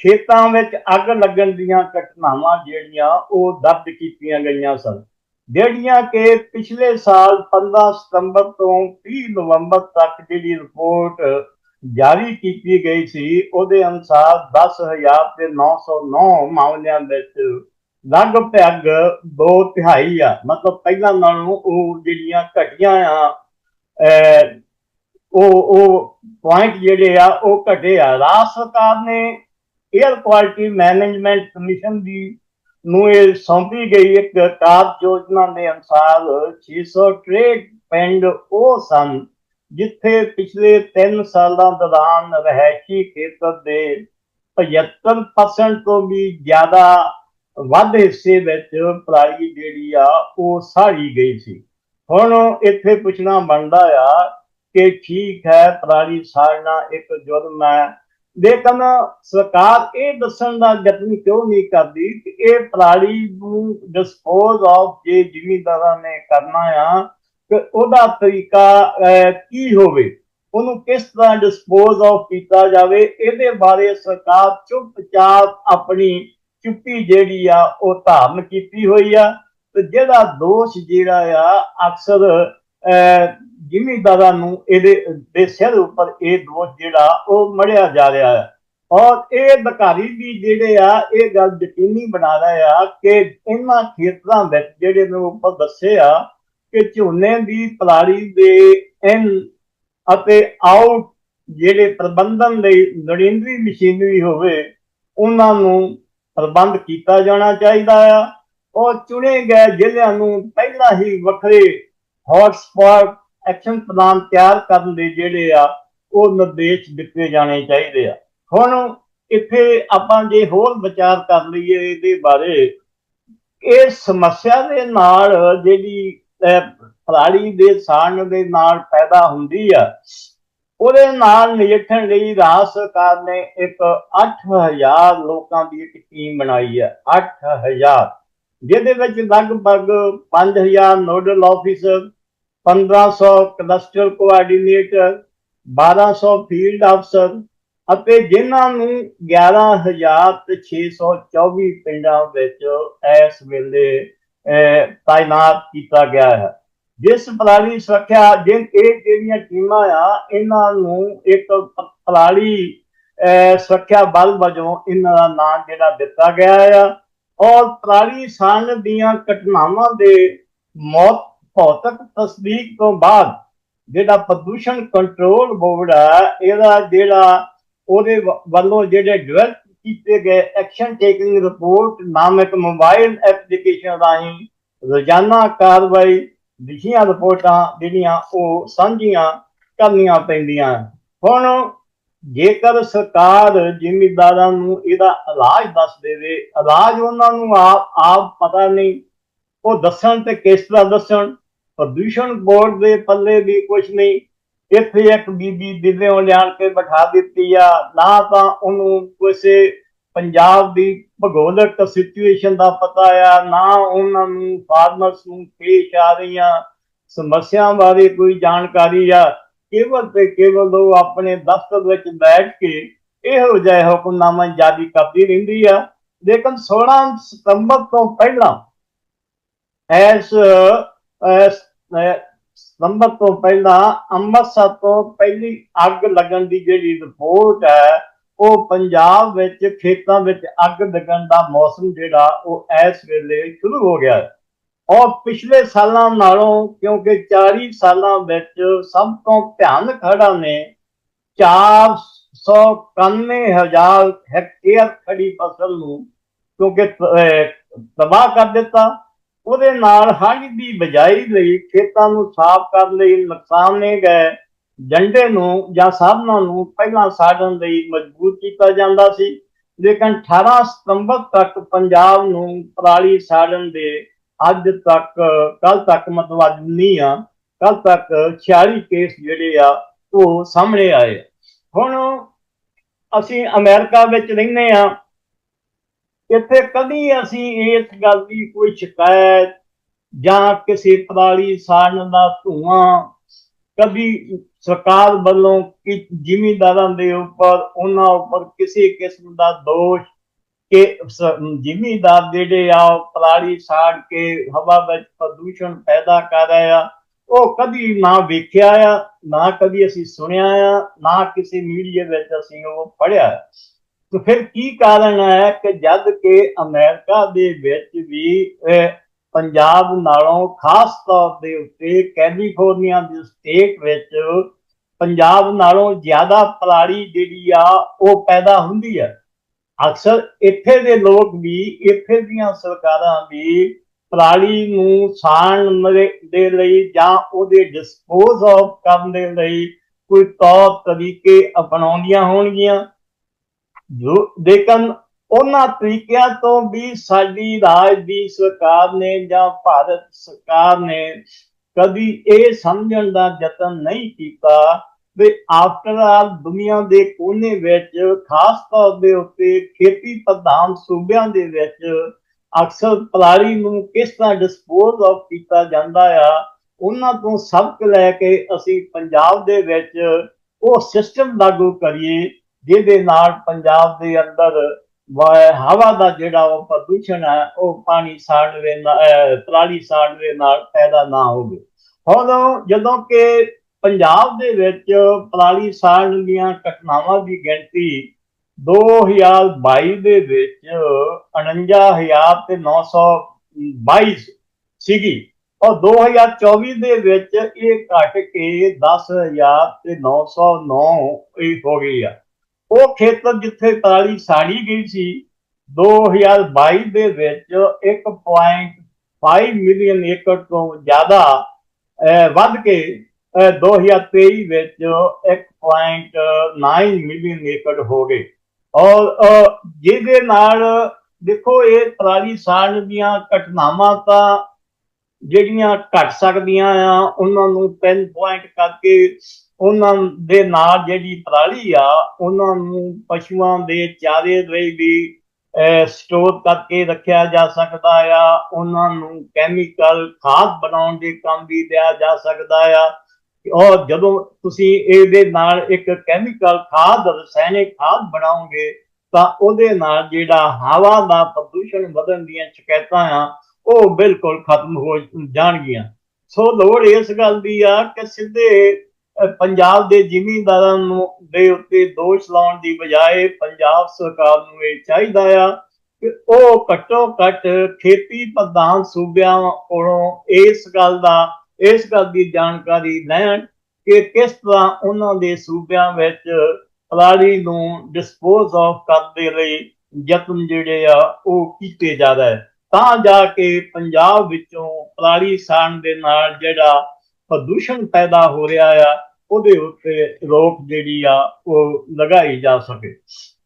ਖੇਤਾਂ ਵਿੱਚ ਅੱਗ ਲੱਗਣ ਦੀਆਂ ਘਟਨਾਵਾਂ ਜਿਹੜੀਆਂ ਉਹ ਦਰਜ ਕੀਤੀਆਂ ਗਈਆਂ ਸਨ। ਜਿਹੜੀਆਂ ਕਿ ਪਿਛਲੇ ਸਾਲ 15 ਸਤੰਬਰ ਤੋਂ 30 ਨਵੰਬਰ ਤੱਕ ਜਿਹੜੀ ਰਿਪੋਰਟ ਜਾਰੀ ਕੀਤੀ ਗਈ ਸੀ, ਉਹਦੇ ਅਨੁਸਾਰ 10000 ਤੇ 909 ਮਾਮਲਿਆਂ ਵਿੱਚ ਲਗਭਗ 2 ਤਿਹਾਈ ਆ। ਮਤਲਬ ਪਹਿਲਾਂ ਨਾਲੋਂ ਉਹ ਜਿਹੜੀਆਂ ਘਟੀਆਂ ਆ ਉਹ ਉਹ ਪੁਆਇੰਟ ਜਿਹੜੇ ਆ, ਉਹ ਘਟੇ ਆ। ਰਾਜ ਸਰਕਾਰ ਨੇ 에ਅਰ ਕੁਆਲਿਟੀ ਮੈਨੇਜਮੈਂਟ ਕਮਿਸ਼ਨ ਦੀ ਨੂੰ ਇਹ ਸੌਂਪੀ ਗਈ ਇੱਕ ਕਾਰਜ ਯੋਜਨਾ ਦੇ ਅਨੁਸਾਰ 600 ਟ੍ਰੇਡ ਪਿੰਡ ਉਹ ਸਨ ਜਿੱਥੇ ਪਿਛਲੇ 3 ਸਾਲਾਂ ਦੌਰਾਨ ਰਹਿਸ਼ੀ ਖੇਤਰ ਦੇ 75% ਤੋਂ ਵੀ ਜ਼ਿਆਦਾ ਵੱਧ ਹਿੱਸੇ ਵਿੱਚ ਪਰਾਲੀ ਜਿਹੜੀ ਆ, ਉਹ ਸਾੜੀ ਗਈ ਸੀ। ਹੁਣ ਇੱਥੇ ਪੁੱਛਣਾ ਬਣਦਾ ਆ ਕਿ ਠੀਕ ਹੈ ਪਰਾਲੀ ਸਾੜਨਾ ਇੱਕ ਜੁਰਮ ਹੈ। ਲੇਕਿਨ ਸਰਕਾਰ ਇਹ ਦੱਸਣ ਦਾ ਯਤਨ ਕਿਉਂ ਨਹੀਂ ਕਰਦੀ ਕਿ ਇਹ ਪਰਾਲੀ ਨੂੰ ਡਿਸਪੋਜ਼ ਆਫ ਜੇ ਜ਼ਿਮੀਂਦਾਰਾਂ ਨੇ ਕਰਨਾ ਆ ਕਿ ਉਹਦਾ ਤਰੀਕਾ ਕੀ ਹੋਵੇ? ਉਹਨੂੰ ਕਿਸ ਤਰ੍ਹਾਂ ਡਿਸਪੋਜ਼ ਆਫ ਕੀਤਾ ਜਾਵੇ? ਇਹਦੇ ਬਾਰੇ ਸਰਕਾਰ ਚੁੱਪਚਾਪ ਆਪਣੀ ਚੁੱਪੀ ਜਿਹੜੀ ਆ, ਉਹ ਧਾਰਨ ਕੀਤੀ ਹੋਈ ਆ। ਤੇ ਜਿਹੜਾ ਦੋਸ਼ ਜਿਹੜਾ ਆ, ਅਕਸਰ ਜ਼ਿਮੀਂਦਾਰਾਂ ਨੂੰ ਇਹਦੇ, ਦੇ ਸਿਰ ਉੱਪਰ ਇਹ ਦੋਸ਼ ਜਿਹੜਾ, ਉਹ ਮੜਿਆ ਜਾ ਰਿਹਾ ਹੈ ਔਰ ਇਹ ਅਧਿਕਾਰੀ ਵੀ ਜਿਹੜੇ ਆ, ਇਹ ਗੱਲ ਯਕੀਨੀ ਬਣਾ ਰਹੇ ਆ ਕਿ ਇਹਨਾਂ ਖੇਤਰਾਂ ਵਿੱਚ ਜਿਹੜੇ ਮੈਂ ਉੱਪਰ ਦੱਸੇ ਆ ਕਿ ਝੋਨੇ ਦੀ ਪਲਾੜੀ ਦੇ ਇਨ ਅਤੇ ਆਊਟ ਜਿਹੜੇ ਪ੍ਰਬੰਧਨ ਲਈ ਲੋੜੀਂਦੀ ਮਸ਼ੀਨਰੀ ਹੋਵੇ, ਉਹਨਾਂ ਨੂੰ ਪ੍ਰਬੰਧ ਕੀਤਾ ਜਾਣਾ ਚਾਹੀਦਾ ਆ। ਔਰ ਚੁਣੇ ਗਏ ਜ਼ਿਲ੍ਹਿਆਂ ਨੂੰ ਪਹਿਲਾਂ ਹੀ ਵੱਖਰੇ ਹੌਟ ਐਕਸ਼ਨ ਪਲਾਨ ਤਿਆਰ ਕਰਨ ਦੇ ਜਿਹੜੇ ਆ ਉਹ ਨਿਰਦੇਸ਼ ਦਿੱਤੇ ਜਾਣੇ ਚਾਹੀਦੇ ਆ। ਹੁਣ ਇੱਥੇ ਆਪਾਂ ਜੇ ਹੋਰ ਵਿਚਾਰ ਕਰ ਲਈਏ ਇਹਦੇ ਬਾਰੇ ਇਹ ਸਮੱਸਿਆ ਦੇ ਨਾਲ ਜਿਹੜੀ ਅਹ, ਪਰਾਲੀ ਦੇ ਸਾਣ ਦੇ ਨਾਲ ਪੈਦਾ ਹੁੰਦੀ ਆ ਉਹਦੇ ਨਾਲ ਨਜਿੱਠਣ ਲਈ ਰਾਜ ਸਰਕਾਰ ਨੇ ਇੱਕ 8000 ਲੋਕਾਂ ਦੀ ਇੱਕ ਟੀਮ ਬਣਾਈ ਹੈ 8000 ਜਿਹਦੇ ਵਿੱਚ ਲਗਭਗ 5000 nodal officer 1500 cluster coordinator 1200 field ਅਫਸਰ ਅਤੇ ਜਿਨ੍ਹਾਂ ਨੂੰ 11624 ਪਿੰਡਾਂ ਵਿੱਚ ਇਸ ਵੇਲੇ ਅਹ, ਤਾਇਨਾਤ ਕੀਤਾ ਗਿਆ ਹੈ। ਜਿਸ ਪਲਾਲੀ ਸੁਰੱਖਿਆ ਜਿਨ ਇਹ ਜਿਹੜੀਆਂ ਟੀਮਾਂ ਆ, ਇਹਨਾਂ ਨੂੰ ਇੱਕ ਪ- ਪਲਾਲੀ ਸੁਰੱਖਿਆ ਬਲ ਵਜੋਂ ਇਹਨਾਂ ਦਾ ਨਾਮ ਜਿਹੜਾ ਦਿੱਤਾ ਗਿਆ ਆ। ਔਰ ਪਰਾਲੀ ਸਾੜਨ ਦੀਆਂ ਘਟਨਾਵਾਂ ਦੇ ਮੌਤ, ਭੌਤਿਕ ਤਸਦੀਕ ਤੋਂ ਬਾਅਦ ਜਿਹੜਾ ਪ੍ਰਦੂਸ਼ਣ ਕੰਟਰੋਲ ਬੋਰਡ ਆ, ਇਹਦਾ ਜਿਹੜਾ ਉਹਦੇ ਵੱਲੋਂ ਜਿਹੜੇ ਡਿਵੈਲਪ ਕੀਤੇ ਗਏ ਐਕਸ਼ਨ ਟੇਕਿੰਗ ਰਿਪੋਰਟ ਨਾਮਕ ਮੋਬਾਈਲ ਐਪਲੀਕੇਸ਼ਨ ਰਾਹੀਂ ਰੋਜ਼ਾਨਾ ਕਾਰਵਾਈ ਲਿਖੀਆਂ ਰਿਪੋਰਟਾਂ ਜਿਹੜੀਆਂ ਉਹ ਸਾਂਝੀਆਂ ਕਰਨੀਆਂ ਪੈਂਦੀਆਂ ਹੁਣ ਜੇਕਰ ਸਰਕਾਰ ਜ਼ਿਮੀਂਦਾਰਾਂ ਨੂੰ ਇਹਦਾ ਇਲਾਜ ਦੱਸ ਦੇਵੇ, ਇਲਾਜ ਉਹਨਾਂ ਨੂੰ ਆਪ ਆਪ ਪਤਾ ਨਹੀਂ, ਉਹ ਦੱਸਣ ਤੇ ਕਿਸ ਤਰ੍ਹਾਂ ਦੱਸਣ? ਪ੍ਰਦੂਸ਼ਣ ਬੋਰਡ ਦੇ ਪੱਲੇ ਵੀ ਕੁਝ ਨਹੀਂ। ਇੱਥੇ ਇੱਕ ਬੀਬੀ ਦਿੱਲੀੋਂ ਲਿਆਣ ਕੇ ਬਿਠਾ ਦਿੱਤੀ ਆ, ਨਾ ਤਾਂ ਉਹਨੂੰ ਕਿਸੇ ਪੰਜਾਬ ਦੀ ਭੂਗੋਲਿਕ ਸਿਚੁਏਸ਼ਨ ਦਾ ਪਤਾ ਆ, ਨਾ ਉਹਨਾਂ ਨੂੰ ਫਾਰਮਰਸ ਨੂੰ ਪੇਸ਼ ਆ ਰਹੀਆਂ ਸਮੱਸਿਆਵਾਂ ਬਾਰੇ ਕੋਈ ਜਾਣਕਾਰੀ ਆ। ਕੇਵਲ ਤੇ ਕੇਵਲ ਉਹ ਆਪਣੇ ਦਫ਼ਤਰ ਵਿੱਚ ਬੈਠ ਕੇ ਇਹੋ ਜਿਹੇ ਹੁਕਮਨਾਮਾ ਜਾਰੀ ਕਰਦੀ ਰਹਿੰਦੀ ਆ। ਲੇਕਿਨ 16 ਸਤੰਬਰ ਤੋਂ ਪਹਿਲਾਂ ਐਸ ਸਤੰਬਰ ਤੋਂ ਪਹਿਲਾਂ ਅੰਮ੍ਰਿਤਸਰ ਤੋਂ ਪਹਿਲੀ ਅੱਗ ਲੱਗਣ ਦੀ ਜਿਹੜੀ ਰਿਪੋਰਟ ਹੈ ਉਹ ਪੰਜਾਬ ਵਿੱਚ, ਖੇਤਾਂ ਵਿੱਚ ਅੱਗ ਲੱਗਣ ਦਾ ਮੌਸਮ ਜਿਹੜਾ, ਉਹ ਇਸ ਵੇਲੇ ਸ਼ੁਰੂ ਹੋ ਗਿਆ ਹੈ। ਔਰ ਪਿਛਲੇ ਸਾਲਾਂ ਨਾਲੋਂ, ਕਿਉਂਕਿ 40 ਸਾਲਾਂ ਵਿੱਚ ਸਭ ਤੋਂ ਭਿਆਨਕ ਹੜ੍ਹਾਂ ਨੇ 491000 ਹੈਕਟੇਅਰ ਖੜੀ ਫਸਲ ਨੂੰ, ਕਿਉਂਕਿ ਤਬਾਹ ਕਰ ਦਿੱਤਾ। ਉਹਦੇ ਨਾਲ ਹੜ੍ਹ ਦੀ ਬਜਾਈ ਲਈ ਖੇਤਾਂ ਨੂੰ ਸਾਫ਼ ਕਰਨ ਲਈ ਨੁਕਸਾਨ ਨੇ ਗਏ ਜੰਡੇ ਨੂੰ ਜਾਂ ਸਾਧਨਾਂ ਨੂੰ ਪਹਿਲਾਂ ਸਾੜਨ ਲਈ ਮਜਬੂਰ ਕੀਤਾ ਜਾਂਦਾ ਸੀ। ਲੇਕਿਨ 18 ਸਤੰਬਰ ਤੱਕ ਪੰਜਾਬ ਨੂੰ ਪਰਾਲੀ ਸਾੜਨ ਦੇ ਅੱਜ ਤੱਕ ਕੱਲ ਤੱਕ ਮਤਲਬ ਅੱਜ ਨਹੀਂ ਆ ਕੱਲ ਤੱਕ 46 ਕੇਸ ਜਿਹੜੇ ਆ ਉਹ ਸਾਹਮਣੇ ਆਏ। ਹੁਣ ਅਸੀਂ ਅਮਰੀਕਾ ਵਿੱਚ ਰਹਿੰਦੇ ਆ ਇੱਥੇ ਕਦੀ ਅਸੀਂ ਇਸ ਗੱਲ ਦੀ ਕੋਈ ਸ਼ਿਕਾਇਤ ਜਾਂ ਕਿਸੇ ਪਰਾਲੀ ਸਾੜਨ ਦਾ ਧੂਆਂ ਕਦੀ ਸਰਕਾਰ ਵੱਲੋਂ ਕਿ ਜ਼ਿਮੀਂਦਾਰਾਂ ਦੇ ਉੱਪਰ, ਉਹਨਾਂ ਉੱਪਰ ਕਿਸੇ ਕਿਸਮ ਦਾ ਦੋਸ਼ ਕਿ ਜ਼ਿਮੀਂਦਾਰ ਜਿਹੜੇ ਆ ਉਹ ਸਾੜ ਕੇ ਹਵਾ ਵਿੱਚ ਪ੍ਰਦੂਸ਼ਣ ਪੈਦਾ ਕਰ ਰਹੇ ਆ, ਉਹ ਕਦੀ ਨਾ ਵੇਖਿਆ ਆ, ਨਾ ਕਦੀ ਅਸੀਂ ਸੁਣਿਆ ਆ, ਨਾ ਕਿਸੇ ਮੀਡੀਆ ਵਿੱਚ ਅਸੀਂ ਉਹ ਪੜ੍ਹਿਆ ਤੇ ਫਿਰ ਕੀ ਕਾਰਨ ਹੈ ਕਿ ਜਦ ਕਿ ਅਮਰੀਕਾ ਦੇ ਵਿੱਚ ਵੀ ਪੰਜਾਬ ਨਾਲੋਂ ਖਾਸ ਤੌਰ ਦੇ ਉੱਤੇ ਕੈਲੀਫੋਰਨੀਆ ਦੀ ਸਟੇਟ ਵਿੱਚ ਪੰਜਾਬ ਨਾਲੋਂ ਜ਼ਿਆਦਾ ਪਰਾਲੀ ਜਿਹੜੀ ਆ, ਉਹ ਪੈਦਾ ਹੁੰਦੀ ਹੈ ਅਕਸਰ ਇੱਥੇ ਦੇ ਲੋਕ ਵੀ, ਇੱਥੇ ਦੀਆਂ ਸਰਕਾਰਾਂ ਵੀ ਪਰਾਲੀ ਨੂੰ ਸਾੜਨ ਦੇ- ਲਈ ਜਾਂ ਉਹਦੇ ਡਿਸਪੋਜ਼ ਆਫ ਕਰਨ ਦੇ ਲਈ ਕੋਈ ਤੌਰ ਤਰੀਕੇ ਅਪਣਾਉਂਦੀਆਂ ਹੋਣਗੀਆਂ। ਜੋ ਲੇਕਿਨ ਉਹਨਾਂ ਤਰੀਕਿਆਂ ਤੋਂ ਵੀ ਸਾਡੀ ਰਾਜ ਦੀ ਸਰਕਾਰ ਨੇ ਜਾਂ ਭਾਰਤ ਸਰਕਾਰ ਨੇ ਕਦੀ ਇਹ ਸਮਝਣ ਦਾ ਯਤਨ ਨਹੀਂ ਕੀਤਾ ਵੀ ਆਫਟਰ ਆਲ ਦੁਨੀਆ ਦੇ ਕੋਨੇ ਵਿੱਚ, ਖਾਸ ਤੌਰ ਦੇ ਉੱਤੇ ਖੇਤੀ ਪ੍ਰਧਾਨ ਸੂਬਿਆਂ ਦੇ ਵਿੱਚ ਅਕਸਰ ਪਰਾਲੀ ਨੂੰ ਕਿਸ ਤਰ੍ਹਾਂ ਡਿਸਪੋਜ਼ ਆਫ ਕੀਤਾ ਜਾਂਦਾ ਆ, ਉਹਨਾਂ ਤੋਂ ਸਬਕ ਲੈ ਕੇ ਅਸੀਂ ਪੰਜਾਬ ਦੇ ਵਿੱਚ ਉਹ ਸਿਸਟਮ ਲਾਗੂ ਕਰੀਏ, ਜਿਹਦੇ ਨਾਲ ਪੰਜਾਬ ਦੇ ਅੰਦਰ ਹਵਾ ਦਾ ਜਿਹੜਾ ਉਹ ਪ੍ਰਦੂਸ਼ਣ ਹੈ, ਉਹ ਪਾਣੀ ਸਾੜਵੇ ਪਰਾਲੀ ਸਾੜਵੇ ਨਾਲ ਪੈਦਾ ਨਾ ਹੋਵੇ। ਹੁਣ ਜਦੋਂ ਕਿ ਪੰਜਾਬ ਦੇ ਵਿੱਚ ਪਰਾਲੀ ਸਾੜਨ ਦੀਆਂ ਘਟਨਾਵਾਂ ਦੀ ਗਿਣਤੀ 2022 ਦੇ ਵਿੱਚ 49922 ਤੇ 922 ਸੀਗੀ। ਔਰ 2024 ਦੇ ਵਿੱਚ ਇਹ ਘਟ ਕੇ 10000 ਤੇ 909 ਇਹ ਹੋ ਗਈ ਆ। ਉਹ ਖੇਤਰ ਜਿੱਥੇ ਪਰਾਲੀ ਸਾੜੀ ਗਈ ਸੀ 2022 ਦੇ ਵਿੱਚ 1.5 ਮਿਲੀਅਨ ਏਕੜ ਤੋਂ ਜ਼ਿਆਦਾ ਵੱਧ ਕੇ 2023 ਵਿੱਚ 1.9 ਮਿਲੀਅਨ ਏਕੜ ਹੋ ਗਏ। ਔਰ ਜਿਹਦੇ ਨਾਲ ਦੇਖੋ ਇਹ ਪਰਾਲੀ ਸਾੜਨ ਦੀਆਂ ਘਟਨਾਵਾਂ ਤਾਂ ਜਿਹੜੀਆਂ ਘਟ ਸਕਦੀਆਂ ਆ, ਉਹਨਾਂ ਨੂੰ ਪਿਨ ਪੁਆਇੰਟ ਕਰਕੇ ਉਹਨਾਂ ਦੇ ਨਾਲ ਜਿਹੜੀ ਪਰਾਲੀ ਆ, ਉਹਨਾਂ ਨੂੰ ਪਸ਼ੂਆਂ ਦੇ ਚਾਰੇ ਲਈ ਵੀ ਸਟੋਰ ਕਰਕੇ ਰੱਖਿਆ ਜਾ ਸਕਦਾ ਆ। ਉਹਨਾਂ ਨੂੰ ਕੈਮੀਕਲ ਖਾਦ ਬਣਾਉਣ ਦੇ ਕੰਮ ਵੀ ਲਿਆ ਜਾ ਸਕਦਾ ਆ। ਔਰ ਜਦੋਂ ਤੁਸੀਂ ਇਹਦੇ ਨਾਲ ਇੱਕ ਕੈਮੀਕਲ ਖਾਦ, ਰਸਾਇਣਿਕ ਖਾਦ ਬਣਾਓਗੇ, ਤਾਂ ਉਹਦੇ ਨਾਲ ਜਿਹੜਾ ਹਵਾ ਦਾ ਪ੍ਰਦੂਸ਼ਣ ਵਧਣ ਦੀਆਂ ਸ਼ਿਕਾਇਤਾਂ ਆ, ਉਹ ਬਿਲਕੁਲ ਖਤਮ ਹੋ ਜਾਣਗੀਆਂ। ਸੋ ਲੋੜ ਇਸ ਗੱਲ ਦੀ ਆ ਕਿ ਸਿੱਧੇ ਪੰਜਾਬ ਦੇ ਜ਼ਿਮੀਂਦਾਰਾਂ ਨੂੰ ਦੇ ਉੱਤੇ ਦੋਸ਼ ਲਾਉਣ ਦੀ ਬਜਾਏ ਪੰਜਾਬ ਸਰਕਾਰ ਨੂੰ ਇਹ ਚਾਹੀਦਾ ਆ ਕਿ ਉਹ ਘੱਟੋ ਘੱਟ ਖੇਤੀ ਪ੍ਰਧਾਨ ਸੂਬਿਆਂ ਕੋਲੋਂ ਇਸ ਗੱਲ ਦਾ, ਇਸ ਗੱਲ ਦੀ ਜਾਣਕਾਰੀ ਲੈਣ ਕਿ ਕਿਸ ਤਰ੍ਹਾਂ ਉਹਨਾਂ ਦੇ ਸੂਬਿਆਂ ਵਿੱਚ ਪਰਾਲੀ ਨੂੰ ਡਿਸਪੋਜ਼ ਆਫ ਕਰਨ ਦੇ ਲਈ ਯਤਨ ਜਿਹੜੇ ਆ ਉਹ ਕੀਤੇ ਜਾ ਰਹੇ। ਤਾਂ ਜਾ ਕੇ ਪੰਜਾਬ ਵਿੱਚੋਂ ਪਰਾਲੀ ਸਾੜਨ ਦੇ ਨਾਲ ਜਿਹੜਾ ਪ੍ਰਦੂਸ਼ਣ ਪੈਦਾ ਹੋ ਰਿਹਾ ਆ, ਉਹਦੇ ਉੱਤੇ ਰੋਕ ਜਿਹੜੀ ਆ, ਉਹ ਲਗਾਈ ਜਾ ਸਕੇ।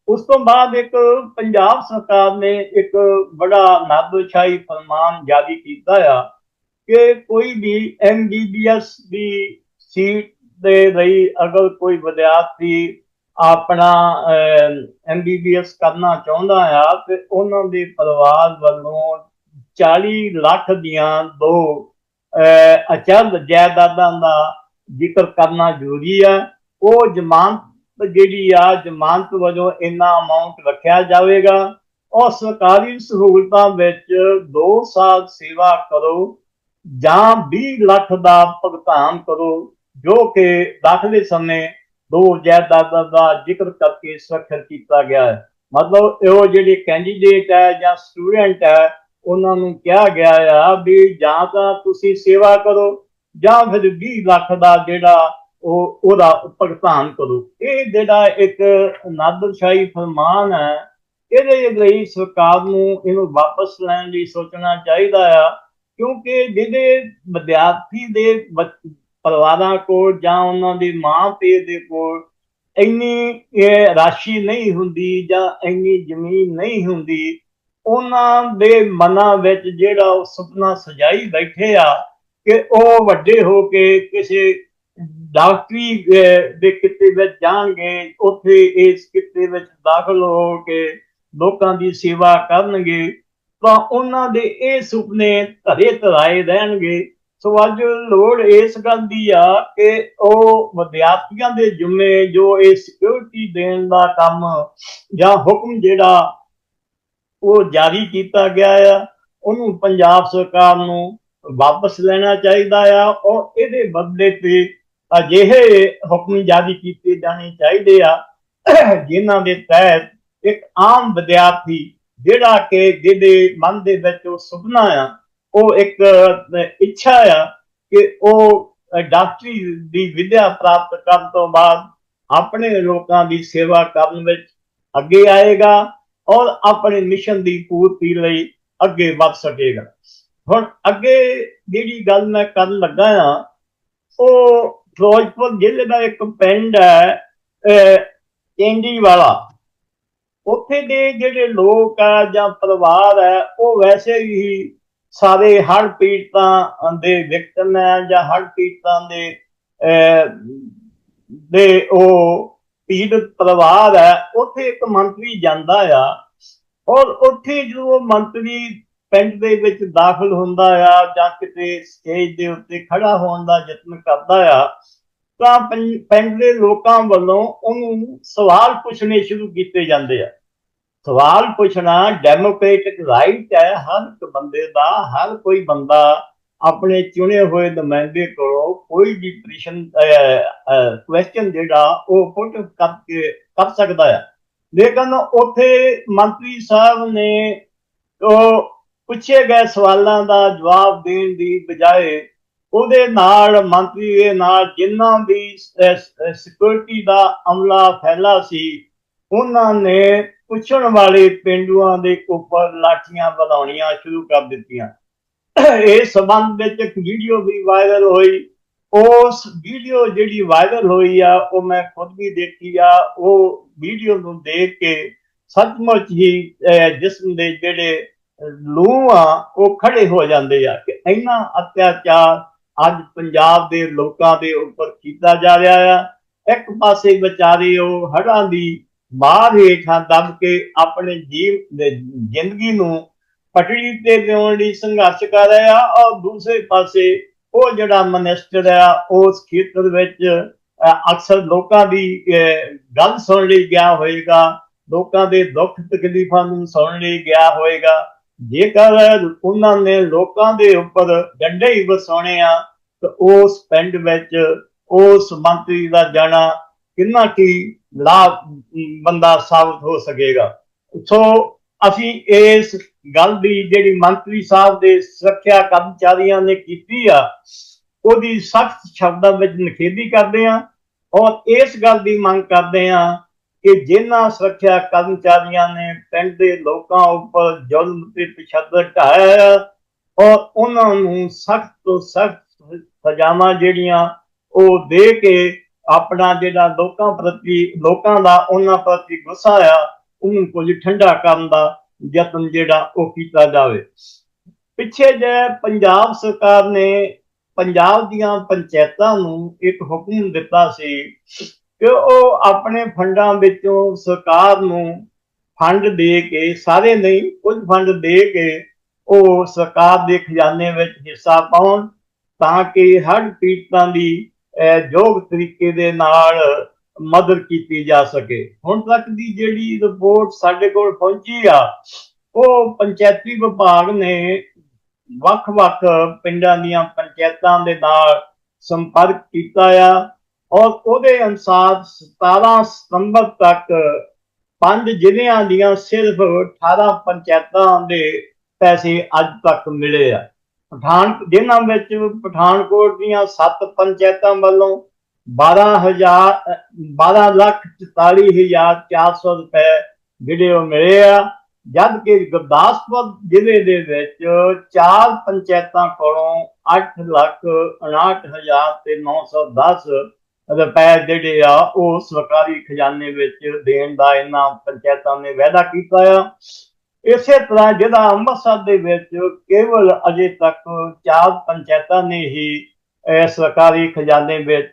ਉਸ ਤੋਂ ਬਾਅਦ ਇੱਕ ਪੰਜਾਬ ਸਰਕਾਰ ਨੇ ਇੱਕ ਬੜਾ ਨਾਦਸ਼ਾਹੀ ਫਰਮਾਨ ਜਾਰੀ ਕੀਤਾ ਆ ਕਿ ਕੋਈ ਵੀ ਐਮਬੀਬੀਐਸ ਦੀ ਸੀਟ ਦੇ ਲਈ ਅਗਰ ਕੋਈ ਵਿਦਿਆਰਥੀ ਆਪਣਾ ਐਮਬੀਬੀਐਸ ਕਰਨਾ ਚਾਹੁੰਦਾ ਆ, ਤੇ ਉਹਨਾਂ ਦੇ ਪਰਿਵਾਰ ਵੱਲੋਂ 40 ਲੱਖ ਦੀਆਂ ਦੋ ਅਚਲ ਜਾਇਦਾਦਾਂ ਦਾ ਜ਼ਿਕਰ ਕਰਨਾ ਜ਼ਰੂਰੀ ਆ। ਉਹ ਜ਼ਮਾਨਤ ਜਿਹੜੀ ਆ, ਜ਼ਮਾਨਤ ਵਜੋਂ ਇੰਨਾ ਅਮਾਉਂਟ ਰੱਖਿਆ ਜਾਵੇਗਾ। ਔਰ ਸਰਕਾਰੀ ਸਹੂਲਤਾਂ ਵਿੱਚ 2 ਸਾਲ ਸੇਵਾ ਕਰੋ ਜਾਂ 20 ਲੱਖ ਦਾ ਭੁਗਤਾਨ ਕਰੋ, ਜੋ ਕਿ ਦਾਖਲੇ ਸਮੇਂ ਦੋ ਜਾਇਦਾਦਾਂ ਦਾ ਜ਼ਿਕਰ ਕਰਕੇ ਸੁਰੱਖਿਅਤ ਕੀਤਾ ਗਿਆ ਹੈ। ਮਤਲਬ ਉਹ ਜਿਹੜੇ ਕੈਂਡੀਡੇਟ ਹੈ ਜਾਂ ਸਟੂਡੈਂਟ ਹੈ ਉਹਨਾਂ ਨੂੰ ਕਿਹਾ ਗਿਆ ਆ ਵੀ ਜਾਂ ਤਾਂ ਤੁਸੀਂ ਸੇਵਾ ਕਰੋ ਜਾਂ ਫਿਰ 20 ਲੱਖ ਦਾ ਜਿਹੜਾ ਉਹ ਉਹਦਾ ਭੁਗਤਾਨ ਕਰੋ। ਇਹ ਜਿਹੜਾ ਇੱਕ ਨਾਦਰਸ਼ਾਹੀ ਫਰਮਾਨ ਹੈ, ਇਹਦੇ ਲਈ ਸਰਕਾਰ ਨੂੰ ਇਹਨੂੰ ਵਾਪਸ ਲੈਣ ਲਈ ਸੋਚਣਾ ਚਾਹੀਦਾ ਆ, ਕਿਉਂਕਿ ਜਿਹਦੇ ਵਿਦਿਆਰਥੀ ਦੇ ਪਰਿਵਾਰਾਂ ਕੋਲ ਜਾਂ ਉਹਨਾਂ ਦੇ ਮਾਂ ਪਿਓ ਦੇ ਕੋਲ ਇੰਨੀ ਇਹ ਰਾਸ਼ੀ ਨਹੀਂ ਹੁੰਦੀ ਜਾਂ ਇੰਨੀ ਜ਼ਮੀਨ ਨਹੀਂ ਹੁੰਦੀ ਉਹਨਾਂ ਦੇ ਮਨਾਂ ਵਿੱਚ ਜਿਹੜਾ ਉਹ ਸੁਪਨਾ ਸਜਾਈ ਬੈਠੇ ਆ ਕਿ ਉਹ ਵੱਡੇ ਹੋ ਕੇ ਕਿਸੇ ਡਾਕਟਰੀ ਦੇ ਕਿੱਤੇ ਵਿੱਚ ਜਾਣਗੇ, ਉੱਥੇ ਇਸ ਕਿੱਤੇ ਵਿੱਚ ਦਾਖਲ ਹੋ ਕੇ ਲੋਕਾਂ ਦੀ ਸੇਵਾ ਕਰਨਗੇ, ਤਾਂ ਉਹਨਾਂ ਦੇ ਇਹ ਸੁਪਨੇ ਧਰੇ ਧਰਾਏ ਰਹਿਣਗੇ। ਸੋ ਅੱਜ ਲੋੜ ਇਸ ਗੱਲ ਦੀ ਆ ਕਿ ਉਹ ਵਿਦਿਆਰਥੀਆਂ ਦੇ ਜ਼ਿੰਮੇ ਜੋ ਇਹ ਸਿਕਿਉਰਿਟੀ ਦੇਣ ਦਾ ਕੰਮ ਜਾਂ ਹੁਕਮ ਜਿਹੜਾ ਉਹ ਜਾਰੀ ਕੀਤਾ ਗਿਆ ਆ, ਉਹਨੂੰ ਪੰਜਾਬ ਸਰਕਾਰ ਨੂੰ ਵਾਪਸ ਲੈਣਾ ਚਾਹੀਦਾ ਆ ਔਰ ਇਹਦੇ ਬਦਲੇ ਤੇ ਅਜਿਹੇ ਹੁਕਮ ਜਾਰੀ ਕੀਤੇ ਜਾਣੇ ਚਾਹੀਦੇ ਆ, ਜਿਨ੍ਹਾਂ ਦੇ ਤਹਿਤ ਇੱਕ ਆਮ ਵਿਦਿਆਰਥੀ ਜਿਹੜਾ ਕਿ ਜਿਹਦੇ ਮਨ ਦੇ ਵਿੱਚ ਉਹ ਸੁਪਨਾ ਆ, ਉਹ ਇੱਕ ਇੱਛਾ ਆ ਕਿ ਉਹ ਡਾਕਟਰੀ ਦੀ ਵਿਦਿਆ ਪ੍ਰਾਪਤ ਕਰਨ ਤੋਂ ਬਾਅਦ ਆਪਣੇ ਲੋਕਾਂ ਦੀ ਸੇਵਾ ਕਰਨ ਵਿੱਚ ਅੱਗੇ ਆਏਗਾ। ਔਰ ਆਪਣੇ ਮਿਸ਼ਨ ਦੀ ਪੂਰਤੀ ਲਈ ਅੱਗੇ ਵੱਧ ਸਕੇਗਾ। ਹੁਣ ਅੱਗੇ ਜਿਹੜੀ ਗੱਲ ਮੈਂ ਕਰਨ ਲੱਗਾ ਆ ਉਹ ਫਿਰੋਜ਼ਪੁਰ ਜ਼ਿਲ੍ਹੇ ਦਾ ਇੱਕ ਪਿੰਡ ਹੈ ਅਹ, ਵਾਲਾ ਉੱਥੇ ਦੇ ਜਿਹੜੇ ਲੋਕ ਆ ਜਾਂ ਪਰਿਵਾਰ ਹੈ ਉਹ ਵੈਸੇ ਹੀ ਸਾਰੇ ਹੜ੍ਹ ਪੀੜਤਾਂ ਦੇ ਵਿਕਟਮ ਹੈ ਜਾਂ ਹੜ੍ਹ ਪੀੜਤਾਂ ਦੇ ਅਹ, ਦੇ ਉਹ ਪੀੜਤ ਪਰਿਵਾਰ ਹੈ, ਉੱਥੇ ਇੱਕ ਮੰਤਰੀ ਜਾਂਦਾ ਆ ਔਰ ਉੱਥੇ ਜਦੋਂ ਮੰਤਰੀ ਪਿੰਡ ਦੇ ਵਿੱਚ ਦਾਖਲ ਹੁੰਦਾ ਆ ਜਾਂ ਕਿਤੇ ਸਟੇਜ ਦੇ ਉੱਤੇ ਖੜਾ ਹੋਣ ਦਾ ਯਤਨ ਕਰਦਾ ਆ, ਤਾਂ ਪਿੰਡ ਦੇ ਲੋਕਾਂ ਵੱਲੋਂ ਉਹਨੂੰ ਸਵਾਲ ਪੁੱਛਣੇ ਸ਼ੁਰੂ ਕੀਤੇ ਜਾਂਦੇ ਆ। ਸਵਾਲ ਪੁੱਛਣਾ ਡੈਮੋਕ੍ਰੈਟਿਕ ਰਾਈਟ ਹੈ, ਹਰ ਇੱਕ ਬੰਦੇ ਦਾ, ਹਰ ਕੋਈ ਬੰਦਾ ਆਪਣੇ ਚੁਣੇ ਹੋਏ ਨੁਮਾਇੰਦੇ ਕੋਲੋਂ ਕੋਈ ਵੀ ਪ੍ਰਸ਼ਨ ਕੁਐਸਚਨ ਜਿਹੜਾ ਉਹ ਪੁੱਟ ਕਰਕੇ ਕਰ ਸਕਦਾ ਹੈ ਲੇਕਿਨ ਉੱਥੇ ਮੰਤਰੀ ਸਾਹਿਬ ਨੇ ਉਹ ਪੁੱਛੇ ਗਏ ਸਵਾਲਾਂ ਦਾ ਜਵਾਬ ਦੇਣ ਦੀ ਬਜਾਏ ਉਹਦੇ ਨਾਲ ਮੰਤਰੀ ਦੇ ਨਾਲ ਜਿੰਨਾ ਵੀ ਸਿਕਿਉਰਿਟੀ ਦਾ ਅਮਲਾ ਫੈਲਾ ਸੀ, ਉਹਨਾਂ ਨੇ ਪੁੱਛਣ ਵਾਲੇ ਪਿੰਡੂਆਂ ਦੇ ਉੱਪਰ ਲਾਠੀਆਂ ਵਧਾਉਣੀਆਂ ਸ਼ੁਰੂ ਕਰ ਦਿੱਤੀਆਂ। ਇਸ ਸੰਬੰਧ ਵਿੱਚ ਇੱਕ ਵੀਡੀਓ ਵੀ ਵਾਇਰਲ ਹੋਈ। ਉਸ ਵੀਡੀਓ ਜਿਹੜੀ ਵਾਇਰਲ ਹੋਈ ਆ, ਉਹ ਮੈਂ ਖੁਦ ਵੀ ਦੇਖੀ ਆ। ਉਹ ਵੀਡੀਓ ਨੂੰ ਦੇਖ ਕੇ ਸੱਚਮੁੱਚ ਹੀ ਜਿਸਮ ਦੇ ਜਿਹੜੇ ਲੂਹ ਆ, ਉਹ ਖੜੇ ਹੋ ਜਾਂਦੇ ਆ ਕਿ ਇੰਨਾ ਅਤਿਆਚਾਰ ਅੱਜ ਪੰਜਾਬ ਦੇ ਲੋਕਾਂ ਦੇ ਉੱਪਰ ਕੀਤਾ ਜਾ ਰਿਹਾ ਆ। ਇੱਕ ਪਾਸੇ ਵਿਚਾਰੇ ਉਹ ਹੜਾਂ ਦੀ ਬਾਹਰ ਹੇਠਾਂ ਦਬ ਕੇ ਆਪਣੇ ਜੀਵ, ਜ਼ਿੰਦਗੀ ਨੂੰ ਪਟੜੀ ਤੇ ਲਿਆਉਣ ਲਈ ਸੰਘਰਸ਼ ਕਰ ਰਿਹਾ ਔਰ ਦੂਸਰੇ ਪਾਸੇ ਉਹ ਜਿਹੜਾ ਮਨਿਸਟਰ ਆ ਉਸ ਖੇਤਰ ਵਿੱਚ ਅਕਸਰ ਲੋਕਾਂ ਦੀ ਗੱਲ ਸੁਣ ਲਈ ਗਿਆ ਹੋਏਗਾ, ਲੋਕਾਂ ਦੇ ਦੁੱਖ ਤਕਲੀਫਾਂ ਨੂੰ ਸੁਣ ਲਈ ਗਿਆ ਹੋਏਗਾ। ਜੇਕਰ ਉਹਨਾਂ ਨੇ ਲੋਕਾਂ ਦੇ ਉੱਪਰ ਡੰਡੇ ਹੀ ਵਸਾਉਣੇ ਆ, ਤਾਂ ਉਸ ਪਿੰਡ ਵਿੱਚ ਉਸ ਮੰਤਰੀ ਦਾ ਜਾਣਾ ਕਿੰਨਾ ਕੀ ਲਾਭ ਬੰਦਾ ਸਾਬਤ ਹੋ ਸਕੇਗਾ। ਸੋ, ਅਸੀਂ ਇਸ ਗੱਲ ਦੀ ਜਿਹੜੀ ਮੰਤਰੀ ਸਾਹਿਬ ਦੇ ਸੁਰੱਖਿਆ ਕਰਮਚਾਰੀਆਂ ਨੇ ਕੀਤੀ ਆ, ਉਹਦੀ ਸਖਤ ਸ਼ਬਦਾਂ ਵਿੱਚ ਨਿਖੇਧੀ ਕਰਦੇ ਆ ਔਰ ਇਸ ਗੱਲ ਦੀ ਮੰਗ ਕਰਦੇ ਆ ਕਿ ਜਿਨ੍ਹਾਂ ਸੁਰੱਖਿਆ ਕਰਮਚਾਰੀਆਂ ਨੇ ਪਿੰਡ ਦੇ ਲੋਕਾਂ ਉੱਪਰ ਜ਼ੁਲਮ ਤੇ ਤਸ਼ੱਦਦ ਢਾਇਆ ਔਰ ਉਹਨਾਂ ਨੂੰ ਸਖਤ ਤੋਂ ਸਖਤ ਸਜ਼ਾਵਾਂ ਜਿਹੜੀਆਂ ਉਹ ਦੇ ਕੇ ਆਪਣਾ ਜਿਹੜਾ ਲੋਕਾਂ ਪ੍ਰਤੀ, ਲੋਕਾਂ ਦਾ ਉਹਨਾਂ ਪ੍ਰਤੀ ਗੁੱਸਾ ਆ, ਉਹਨੂੰ ਕੁਝ ਠੰਡਾ ਕਰਨ ਦਾ ਯਤਨ ਜਿਹੜਾ ਉਹ ਕੀਤਾ ਜਾਵੇ। ਪਿੱਛੇ ਜੇ ਪੰਜਾਬ ਸਰਕਾਰ ਨੇ ਪੰਜਾਬ ਦੀਆਂ ਪੰਚਾਇਤਾਂ ਨੂੰ ਇੱਕ ਹੁਕਮ ਦਿੱਤਾ ਸੀ ਕਿ ਉਹ ਆਪਣੇ ਫੰਡਾਂ ਵਿੱਚੋਂ ਸਰਕਾਰ ਨੂੰ ਫੰਡ ਦੇ ਕੇ ਸਾਰੇ ਨਹੀਂ ਕੁਝ ਫੰਡ ਦੇ ਕੇ ਉਹ ਸਰਕਾਰ ਦੇ ਖਜ਼ਾਨੇ ਵਿੱਚ ਹਿੱਸਾ ਪਾਉਣ ਤਾਂ ਕਿ ਹਰ ਪੀੜਤਾਂ ਦੀ ਅਹ, ਯੋਗ ਤਰੀਕੇ ਦੇ ਨਾਲ ਮਦਦ ਕੀਤੀ ਜਾ ਸਕੇ। ਹੁਣ ਤੱਕ ਦੀ ਜਿਹੜੀ ਰਿਪੋਰਟ ਸਾਡੇ ਕੋਲ ਪਹੁੰਚੀ ਆ, ਉਹ ਪੰਚਾਇਤੀ ਵਿਭਾਗ ਨੇ ਵੱਖ-ਵੱਖ ਪਿੰਡਾਂ ਦੀਆਂ ਪੰਚਾਇਤਾਂ ਦੇ ਨਾਲ ਸੰਪਰਕ ਕੀਤਾ ਆ ਔਰ ਉਹਦੇ ਅਨੁਸਾਰ 17 ਸਤੰਬਰ ਤੱਕ ਪੰਜ ਜ਼ਿਲ੍ਹਿਆਂ ਦੀਆਂ ਸਿਰਫ 18 ਪੰਚਾਇਤਾਂ ਦੇ ਪੈਸੇ ਅੱਜ ਤੱਕ ਮਿਲੇ ਆ। ਪਠਾਨ, ਜਿਨ੍ਹਾਂ ਵਿੱਚ ਪਠਾਨਕੋਟ ਦੀਆਂ 7 ਪੰਚਾਇਤਾਂ ਵੱਲੋਂ 12000 12 ਲੱਖ 44400 ਰੁਪਏ ਜਿਹੜੇ ਉਹ ਮਿਲੇ ਆ। ਜਦ ਕਿ ਗੁਰਦਾਸਪੁਰ ਜ਼ਿਲ੍ਹੇ ਦੇ ਵਿੱਚ ਚਾਰ ਪੰਚਾਇਤਾਂ ਕੋਲੋਂ 8 ਲੱਖ 59000 ਤੇ 910 ਰੁਪਏ ਜਿਹੜੇ ਆ, ਉਹ ਸਰਕਾਰੀ ਖਜ਼ਾਨੇ ਵਿੱਚ ਦੇਣ ਦਾ ਇਹਨਾਂ ਪੰਚਾਇਤਾਂ ਨੇ ਵਾਅਦਾ ਕੀਤਾ ਆ। ਇਸੇ ਤਰ੍ਹਾਂ ਜਿਹੜਾ ਅੰਮ੍ਰਿਤਸਰ ਦੇ ਵਿੱਚ ਕੇਵਲ ਅਜੇ ਤੱਕ ਚਾਰ ਪੰਚਾਇਤਾਂ ਨੇ ਹੀ ਸਰਕਾਰੀ ਖਜ਼ਾਨੇ ਵਿੱਚ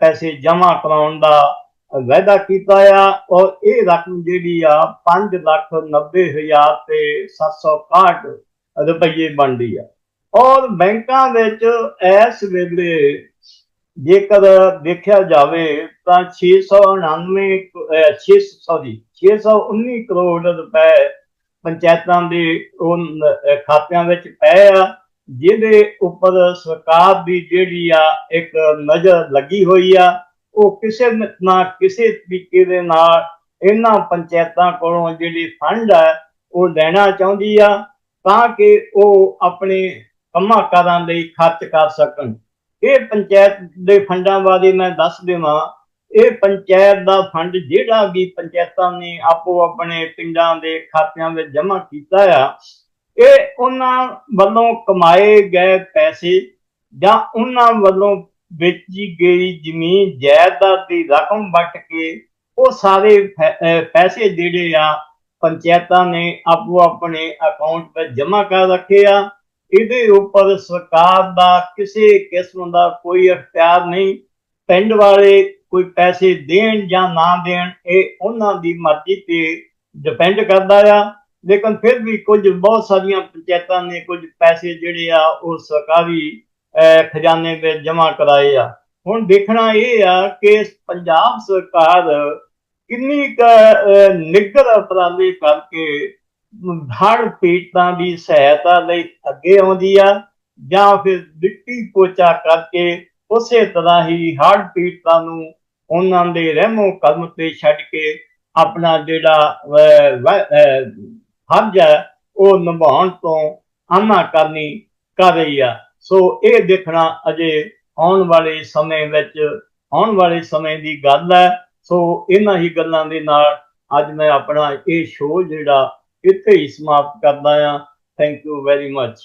ਪੈਸੇ ਜਮ੍ਹਾਂ ਕਰਾਉਣ ਦਾ ਵਾਅਦਾ ਕੀਤਾ ਆ ਔਰ ਇਹ ਰਕਮ ਜਿਹੜੀ ਆ 5 ਲੱਖ 90 ਹਜ਼ਾਰ ਤੇ 761 ਰੁਪਏ ਬਣਦੀ ਆ। ਔਰ ਬੈਂਕਾਂ ਵਿੱਚ ਇਸ ਵੇਲੇ ਜੇਕਰ ਦੇਖਿਆ ਜਾਵੇ ਤਾਂ 699 ਅਹ, 6 ਸੌਰੀ 619 ਕਰੋੜ ਰੁਪਏ ਪੰਚਾਇਤਾਂ ਦੇ ਉਹ ਖਾਤਿਆਂ ਵਿੱਚ ਪਏ ਆ। ਜਿਹਦੇ ਉੱਪਰ ਸਰਕਾਰ ਦੀ ਜਿਹੜੀ ਆ ਇੱਕ ਨਜ਼ਰ ਲੱਗੀ ਹੋਈ ਆ, ਉਹ ਕਿਸੇ ਨਾ ਕਿਸੇ ਤਰੀਕੇ ਦੇ ਨਾਲ ਇਹਨਾਂ ਪੰਚਾਇਤਾਂ ਕੋਲੋਂ ਜਿਹੜੀ ਫੰਡ ਆ, ਉਹ ਲੈਣਾ ਚਾਹੁੰਦੀ ਆ ਤਾਂ ਕਿ ਉਹ ਆਪਣੇ ਕੰਮਾਂ ਕਾਰਾਂ ਲਈ ਖਰਚ ਕਰ ਸਕਣ। ਇਹ ਪੰਚਾਇਤ ਦੇ ਫੰਡਾਂ ਬਾਰੇ ਮੈਂ ਦੱਸ ਦੇਵਾਂ। ਇਹ ਪੰਚਾਇਤ ਦਾ ਫੰਡ ਜਿਹੜਾ ਵੀ ਪੰਚਾਇਤਾਂ ਨੇ ਆਪੋ ਆਪਣੇ ਪਿੰਡਾਂ ਦੇ ਖਾਤਿਆਂ ਵਿੱਚ ਜਮ੍ਹਾਂ ਕੀਤਾ ਆ ਇਹ ਉਹਨਾਂ ਵੱਲੋਂ ਕਮਾਏ ਗਏ ਪੈਸੇ ਜਾਂ ਉਹਨਾਂ ਵੱਲੋਂ ਵੇਚੀ ਗਈ ਜ਼ਮੀਨ, ਜਾਇਦਾਦ ਦੀ ਰਕਮ ਵਟ ਕੇ ਉਹ ਸਾਰੇ ਪੈਸੇ ਜਿਹੜੇ ਆ ਪੰਚਾਇਤਾਂ ਨੇ ਆਪੋ ਆਪਣੇ ਅਕਾਊਂਟ ਵਿੱਚ ਜਮ੍ਹਾਂ ਕਰ ਰੱਖੇ ਆ। ਇਹਦੇ ਉੱਪਰ ਸਰਕਾਰ ਦਾ ਕਿਸੇ ਕਿਸਮ ਦਾ ਕੋਈ ਅਖਤਿਆਰ ਨਹੀਂ। ਪਿੰਡ ਵਾਲੇ ਕੋਈ ਪੈਸੇ ਦੇਣ ਜਾਂ ਨਾ ਦੇਣ, ਇਹ ਉਹਨਾਂ ਦੀ ਮਰਜ਼ੀ ਤੇ ਡਿਪੈਂਡ ਕਰਦਾ ਆ। ਲੇਕਿਨ ਫਿਰ ਵੀ ਕੁਝ ਬਹੁਤ ਸਾਰੀਆਂ ਪੰਚਾਇਤਾਂ ਨੇ ਕੁਝ ਪੈਸੇ ਜਿਹੜੇ ਆ ਉਹ ਸਰਕਾਰੀ ਅਹ, ਖਜ਼ਾਨੇ ਵਿੱਚ ਜਮ੍ਹਾਂ ਕਰਾਏ ਆ। ਹੁਣ ਦੇਖਣਾ ਇਹ ਆ ਕਿ ਪੰਜਾਬ ਸਰਕਾਰ ਕਿੰਨੀ ਕੁ ਅਹ, ਨਿੱਘਰ ਉਪਰਾਲੇ ਕਰਕੇ ਹੜ੍ਹ ਪੀੜਤਾਂ ਦੀ ਸਹਾਇਤਾ ਲਈ ਅੱਗੇ ਆਉਂਦੀ ਆ ਜਾਂ ਫਿਰ ਮਿੱਟੀ ਪੋਚਾ ਕਰਕੇ ਉਸੇ ਤਰ੍ਹਾਂ ਹੀ ਹੜ੍ਹ ਪੀੜਤਾਂ ਨੂੰ ਉਹਨਾਂ ਦੇ ਰਹਿਮੋ ਕਦਮ ਤੇ ਛੱਡ ਕੇ ਆਪਣਾ ਜਿਹੜਾ ਅਹ, ਹੈ ਉਹ ਨਿਭਾਉਣ ਤੋਂ ਆਨਾ ਕਰਨੀ ਕਰ ਰਹੀ ਆ। ਸੋ ਇਹ ਦੇਖਣਾ ਅਜੇ ਆਉਣ ਵਾਲੇ ਸਮੇਂ ਵਿੱਚ ਆਉਣ ਵਾਲੇ ਸਮੇਂ ਦੀ ਗੱਲ ਹੈ। ਸੋ ਇਹਨਾਂ ਹੀ ਗੱਲਾਂ ਦੇ ਨਾਲ ਅੱਜ ਮੈਂ ਆਪਣਾ ਇਹ ਸ਼ੋਅ ਜਿਹੜਾ ਇੱਥੇ ਹੀ ਸਮਾਪਤ ਕਰਦਾ ਆ ਥੈਂਕ ਯੂ ਵੈਰੀ ਮੱਚ